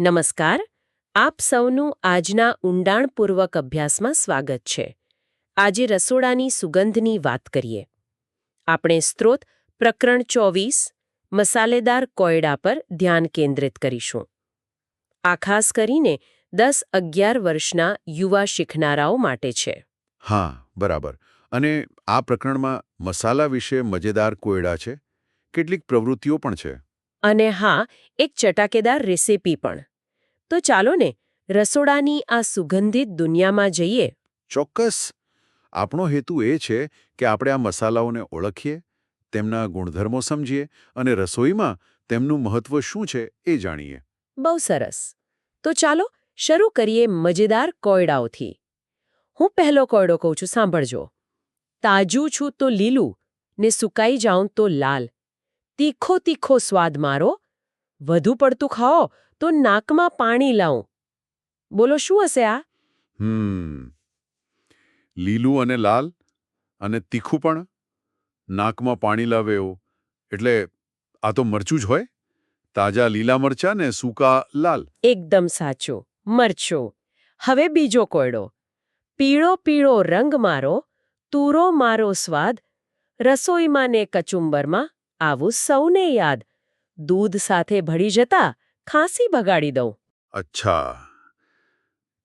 નમસ્કાર આપ સૌનું આજના ઊંડાણપૂર્વક અભ્યાસમાં સ્વાગત છે. આજે રસોડાની સુગંધની વાત કરીએ. આપણે સ્ત્રોત પ્રકરણ ચોવીસ મસાલેદાર કોયડા પર ધ્યાન કેન્દ્રિત કરીશું. આ ખાસ કરીને દસ અગિયાર વર્ષના યુવા શીખનારાઓ માટે છે. હા બરાબર. અને આ પ્રકરણમાં મસાલા વિશે મજેદાર કોયડા છે? કેટલીક પ્રવૃત્તિઓ પણ છે. અને હા એક ચટાકેદાર રેસીપી પણ. તો ચાલો ને રસોડાની આ સુગંધિત દુનિયામાં જઈએ. ચોક્કસ. આપણો હેતુ એ છે કે આપણે આ મસાલાઓને ઓળખીએ તેમના ગુણધર્મો સમજીએ અને રસોઈમાં તેમનું મહત્વ શું છે એ જાણીએ. બહુ સરસ. તો ચાલો શરૂ કરીએ મજેદાર કોયડાઓથી. હું પહેલો કોયડો કહું છું સાંભળજો. તાજું છું તો લીલું ને સુકાઈ જાઉં તો લાલ. તીખો તીખો સ્વાદ મારો. વધુ પડતું ખાઓ તો નાકમાં પાણી લાવું. બોલો શું હશે આ? હમ. લીલું અને લાલ અને તીખું પણ નાકમાં પાણી લાવે એવું. એટલે આ તો મરચું જ હોય. તાજા લીલા મરચા ને સૂકા લાલ. એકદમ સાચું. મરચો. હવે બીજો કોયડો. પીળો પીળો રંગ મારો તુરો મારો સ્વાદ. રસોઈમાં ને કચુંબરમાં આવું સૌને યાદ. દૂધ સાથે ભળી જતા ખાંસી બગાડી દઉં. અચ્છા.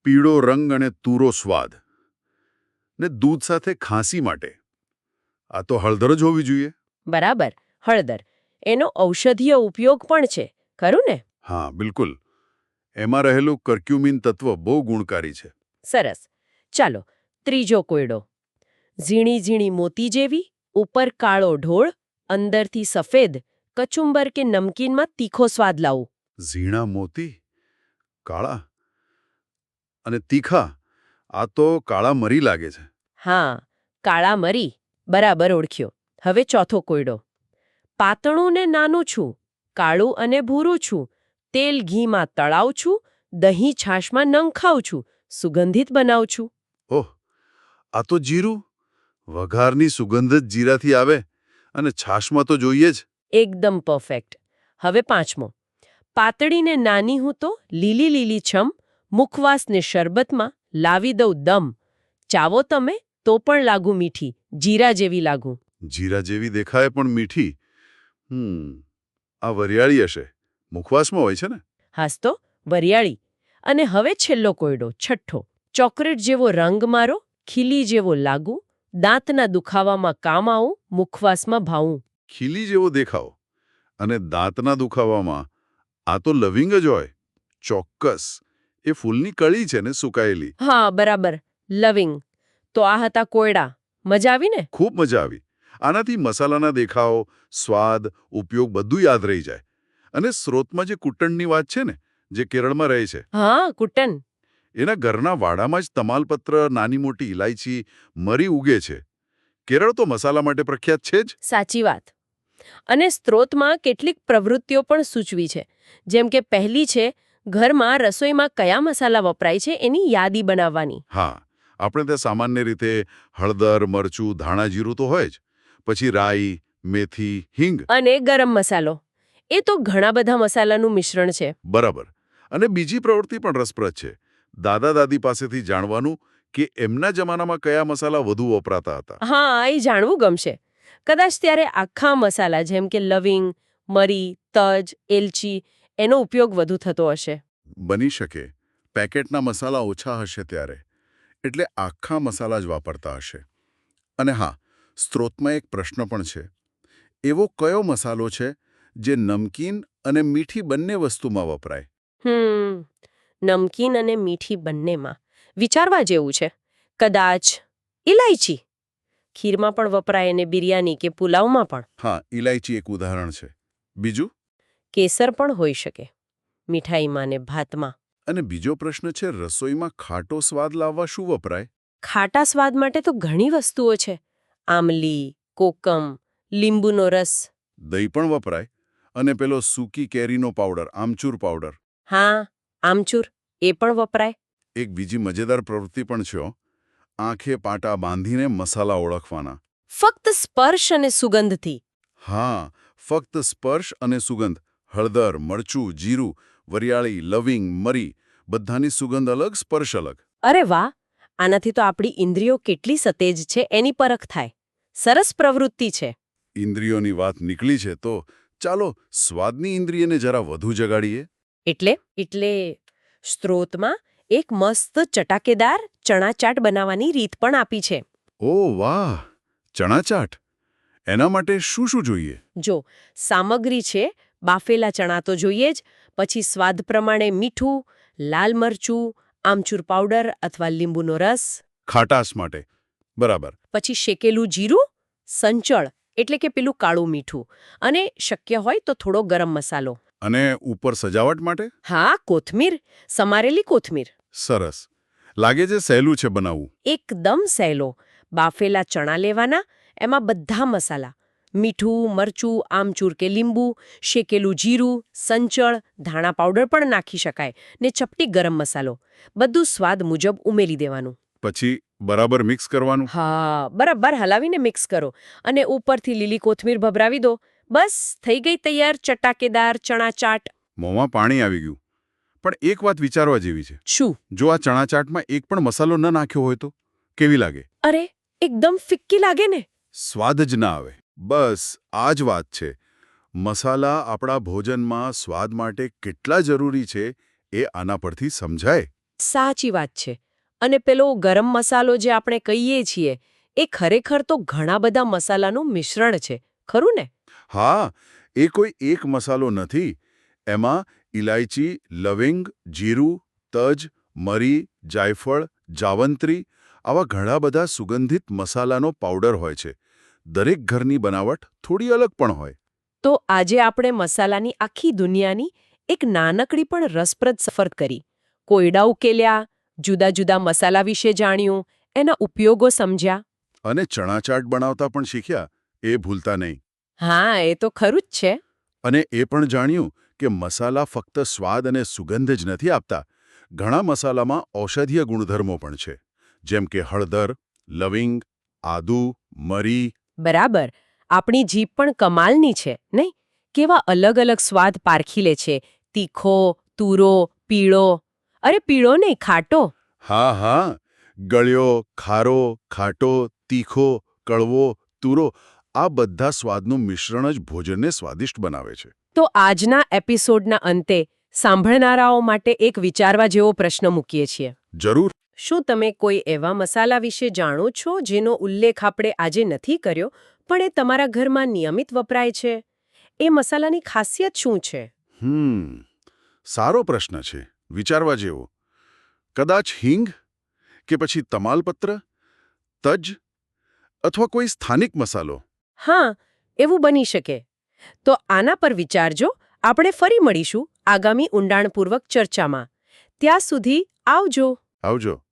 પીળો રંગ અને તુરો સ્વાદ. ને દૂધ સાથે ખાંસી માટે. આ તો હળદર જ હોવી જોઈએ. બરાબર હળદર. એનો ઔષધીય ઉપયોગ પણ છે ખરું ને? હા બિલકુલ. એમાં રહેલું કર્ક્યુમિન તત્વ બહુ ગુણકારી છે. સરસ. ચાલો ત્રીજો કોયડો. ઝીણી ઝીણી મોતી જેવી ઉપર કાળો ઢોળ અંદરથી સફેદ કચુંબર કે નમકીનમાં તીખો સ્વાદ લાવું. ઝીણા મોતી કાળા અને તીખા. આ તો કાળા મરી લાગે છે. હા કાળા મરી બરાબર ઓળખ્યો. હવે ચોથો કોયડો. પાતળું ને નાનું છું કાળું અને ભૂરું છું તેલ ઘીમાં તળાવ છું દહીં છાશમાં નંખાવ છું સુગંધિત બનાવું છું. ઓહ આ તો જીરું. વઘારની સુગંધ જ જીરાથી આવે અને છાશમાં તો જોઈએ જ. એકદમ પરફેક્ટ. હવે પાંચમો. પાતળીને નાની હું તો લીલી લીલી છમ મુખવાસને શરબતમાં લાવી દઉં દમ. ચાવો તમે તો પણ લાગુ મીઠી જીરા જેવી લાગુ. જીરા જેવી દેખાય પણ મીઠી? હમ આ વરિયાળી હશે. મુખવાસમાં હોય છે ને? હાસ તો વરિયાળી. અને હવે છેલ્લો કોયડો છઠ્ઠો. ચોકલેટ જેવો રંગ મારો ખીલી જેવો લાગુ. દાંતના દુખાવામાં કામ આવું મુખવાસમાં ભાવું. ખીલી જેવો દેખાવ. અને દાંતના દુખાવામાં આ તો લવિંગ જ હોય. ચોક્કસ. એ ફૂલની કળી છે ને સુકાયેલી. હા બરાબર. લવિંગ. તો આ હતા કોયડા. મજા આવી ને? ખૂબ મજા આવી. આનાથી મસાલાના દેખાવ સ્વાદ ઉપયોગ બધું યાદ રહી જાય. અને સ્રોતમાં જે કુટણની વાત છે ને જે કેરળમાં રહે છે. હા કુટન. એના ઘરના વાડામાં જ તમાલપત્ર નાની મોટી ઇલાયચી મરી ઉગે છે. કેરળ તો મસાલા માટે પ્રખ્યાત છે જ. સાચી વાત. અને સ્ત્રોતમાં કેટલીક પ્રવૃત્તિઓ પણ સૂચવી છે. જેમ કે પહેલી છે ઘરમાં રસોઈમાં કયા મસાલા વપરાય છે એની યાદી બનાવવાની. હા આપણે ત્યાં સામાન્ય રીતે હળદર મરચું ધાણા જીરું તો હોય જ. પછી રાઈ મેથી હિંગ. અને ગરમ મસાલો. એ તો ઘણા બધા મસાલાનું મિશ્રણ છે. બરાબર. અને બીજી પ્રવૃત્તિ પણ રસપ્રદ છે. દાદા દાદી પાસેથી જાણવાનું કે એમના જમાનામાં કયા મસાલા વધુ વપરાતા હતા. હા એ જાણવું ગમશે. કદાચ ત્યારે આખા મસાલા જેમ કે લવિંગ મરી તજ એલચી એનો ઉપયોગ વધુ થતો હશે. બની શકે. પેકેટના મસાલા ઓછા હશે ત્યારે. એટલે આખા મસાલા જ વાપરતા હશે. અને હા સ્ત્રોતમાં એક પ્રશ્ન પણ છે. એવો કયો મસાલો છે જે નમકીન અને મીઠી બંને વસ્તુમાં વપરાય? હમ નમકીન અને મીઠી બંનેમાં. વિચારવા જેવું છે. કદાચ ઇલાયચી ખીરમાં પણ વપરાય અને બિરયાની કે પુલાવમાં પણ. હા ઇલાયચી એક ઉદાહરણ છે. બીજું? કેસર પણ હોઈ શકે. મીઠાઈમાં ને ભાતમાં. અને બીજો પ્રશ્ન છે રસોઈમાં ખાટો સ્વાદ લાવવા શું વપરાય? ખાટા સ્વાદ માટે તો ઘણી વસ્તુઓ છે. આમલી કોકમ લીંબુનો રસ. દહીં પણ વપરાય. અને પેલો સૂકી કેરીનો પાવડર આમચૂર પાવડર. હા આમચૂર એ પણ વપરાય. એક બીજી મજેદાર પ્રવૃત્તિ પણ છે. આંખે પાટા બાંધીને મસાલા ઓળખવાના. ફક્ત સ્પર્શ અને સુગંધથી. હા ફક્ત સ્પર્શ અને સુગંધ. હળદર મરચું જીરું વરિયાળી લવિંગ મરી બધાની સુગંધ અલગ સ્પર્શ અલગ. અરે વાહ! આનાથી તો આપણી ઇન્દ્રિયો કેટલી સતેજ છે એની પરખ થાય. સરસ પ્રવૃત્તિ છે. ઇન્દ્રિયોની વાત નીકળી છે તો ચાલો સ્વાદની ઇન્દ્રિયને જરા વધુ જગાડીએ. એટલે એટલે સ્ત્રોતમાં એક મસ્ત ચટાકેદાર ચણા ચાટ બનાવવાની રીત પણ આપી છે. ઓ વાહ ચણાચાટ. એના માટે શું શું જોઈએ? જો સામગ્રી છે બાફેલા ચણા તો જોઈએ જ પછી સ્વાદ પ્રમાણે મીઠું લાલ મરચું આમચૂર પાવડર અથવા લીંબુનો રસ. ખાટાશ માટે. બરાબર. પછી શેકેલું જીરું સંચળ એટલે કે પેલું કાળું મીઠું. અને શક્ય હોય તો થોડો ગરમ મસાલો. અને ઉપર સજાવટ માટે? હા કોથમીર. સમારેલી કોથમીર. સરસ. લાગે છે સહેલું છે બનાવવું. એકદમ સહેલો. બાફેલા ચણા લેવાના એમાં બધા મસાલા. મીઠું મરચું આમચૂર કે લીંબુ શેકેલું જીરું સંચળ ધાણા પાવડર પણ નાખી શકાય ને ચપટી ગરમ મસાલો. બધું સ્વાદ મુજબ ઉમેરી દેવાનું. પછી બરાબર મિક્સ કરવાનું? હા બરાબર હલાવીને મિક્સ કરો અને ઉપરથી લીલી કોથમીર ભભરાવી દો. બસ થઈ ગઈ તૈયાર ચટાકેદાર ચણા ચાટ મોંમાં પાણી આવી ગયું. પણ એક વાત વિચારવા જેવી છે. શું? જો આ ચણા ચાટમાં એક પણ મસાલો ન નાખ્યો હોય તો? કેવી લાગે? અરે એકદમ ફિક્કી લાગે ને. સ્વાદ જ ના આવે. બસ આ જ વાત છે. મસાલા આપણા ભોજનમાં સ્વાદ માટે કેટલા જરૂરી છે એ આના પરથી સમજાય. સાચી વાત છે. અને પેલો ગરમ મસાલો જે આપણે કહીએ છીએ એ ખરેખર તો ઘણા બધા મસાલાનું મિશ્રણ છે. ખરું ને? હા એ કોઈ એક મસાલો નથી. એમાં ઇલાયચી લવિંગ જીરું તજ મરી જાયફળ જાવંત્રી આવા ઘણા બધા સુગંધિત મસાલાનો પાવડર હોય છે. દરેક ઘરની બનાવટ થોડી અલગ પણ હોય. તો આજે આપણે મસાલાની આખી દુનિયાની એક નાનકડી પણ રસપ્રદ સફર કરી. કોયડા ઉકેલ્યા જુદા જુદા મસાલા વિશે જાણ્યું એના ઉપયોગો સમજ્યા. અને ચણા ચાટ બનાવતા પણ શીખ્યા એ ભૂલતા નહીં. હા એ તો ખરું જ છે. અને એ પણ જાણ્યું કે મસાલા ફક્ત સ્વાદ અને સુગંધ જ નથી આપતા. ઘણા મસાલામાં ઔષધીય ગુણધર્મો પણ છે. જેમ કે હળદર લવિંગ આદુ મરી. બરાબર. આપણી જીભ પણ કમાલની છે નહીં? કેવા અલગ અલગ સ્વાદ પારખી લે છે. તીખો તુરો પીળો. અરે પીળો નહીં ખાટો. હા હા. ગળ્યો ખારો ખાટો તીખો કડવો તુરો. આ બધા સ્વાદનું મિશ્રણ જ ભોજનને સ્વાદિષ્ટ બનાવે છે. તો આજના એપિસોડના અંતે સાંભળનારાઓ માટે એક વિચારવા જેવો પ્રશ્ન મૂકીએ છીએ. જરૂર. શું તમે કોઈ એવા મસાલા વિશે જાણો છો જેનો ઉલ્લેખ આપણે આજે નથી કર્યો પણ એ તમારા ઘરમાં નિયમિત વપરાય છે? એ મસાલાની ખાસિયત શું છે? હમ સારો પ્રશ્ન છે વિચારવા જેવો. કદાચ હિંગ કે પછી તમાલપત્ર તજ અથવા કોઈ સ્થાનિક મસાલો? હા, એવું બની શકે. તો આના પર વિચારજો, આપણે ફરી મળીશું આગામી ઊંડાણપૂર્વક ચર્ચામાં. ત્યાં સુધી આવજો. આવજો.